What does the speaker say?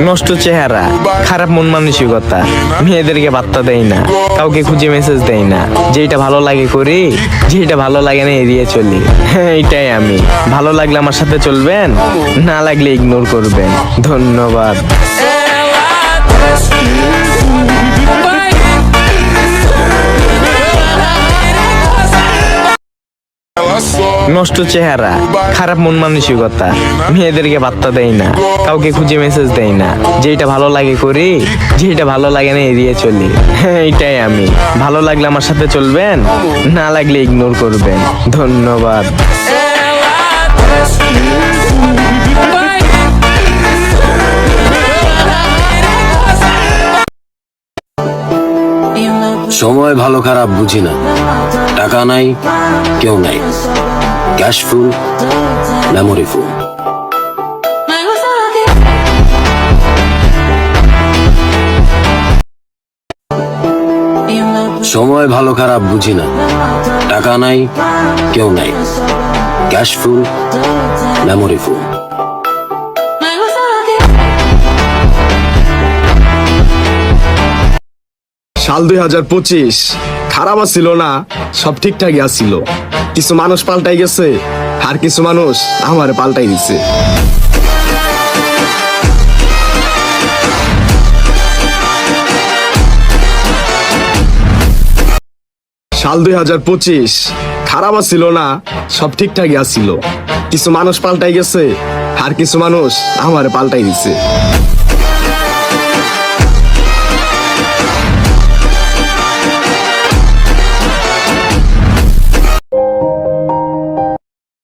নষ্ট চেহারা, খারাপ মন মানসিকতা, মেয়েদেরকে বার্তা দেয় না, কাউকে খুঁজে মেসেজ দেয় না। যেটা ভালো লাগে করি যেটা ভালো লাগে না এড়িয়ে চলি। হ্যাঁ এটাই আমি। ভালো লাগলে আমার সাথে চলবেন, না লাগলে ইগনোর করবেন। ধন্যবাদ। নষ্ট চেহারা, খারাপ মন মানসিকতা, মেয়েদেরকে বার্তা দেয় না, কাউকে খুঁজে মেসেজ দেয় না। যেটা ভালো লাগে করি যেটা ভালো লাগে না এড়িয়ে চলি। হ্যাঁ এটাই আমি। ভালো লাগলে আমার সাথে চলবেন, না লাগলে ইগনোর করবেন। ধন্যবাদ। সময় ভালো খারাপ বুঝি না। টাকা নাই, কেউ নাই। Cash full, memory full. সময় ভালো খারাপ বুঝি না। টাকা নাই, কেউ নাই। Cash full, memory full. সাল দুই হাজার পঁচিশ। খারাপ ছিল না, সব ঠিকঠাকই আসছিল কিছু মানুষ পাল্টাই গেছে, আর কিছু মানুষ আমার পাল্টাই দিছে। সাল দুই হাজার পঁচিশ, খারাপ ছিল না, সব ঠিকঠাকই আসছিল কিছু মানুষ পাল্টাই গেছে, আর কিছু মানুষ আমার পাল্টাই দিছে।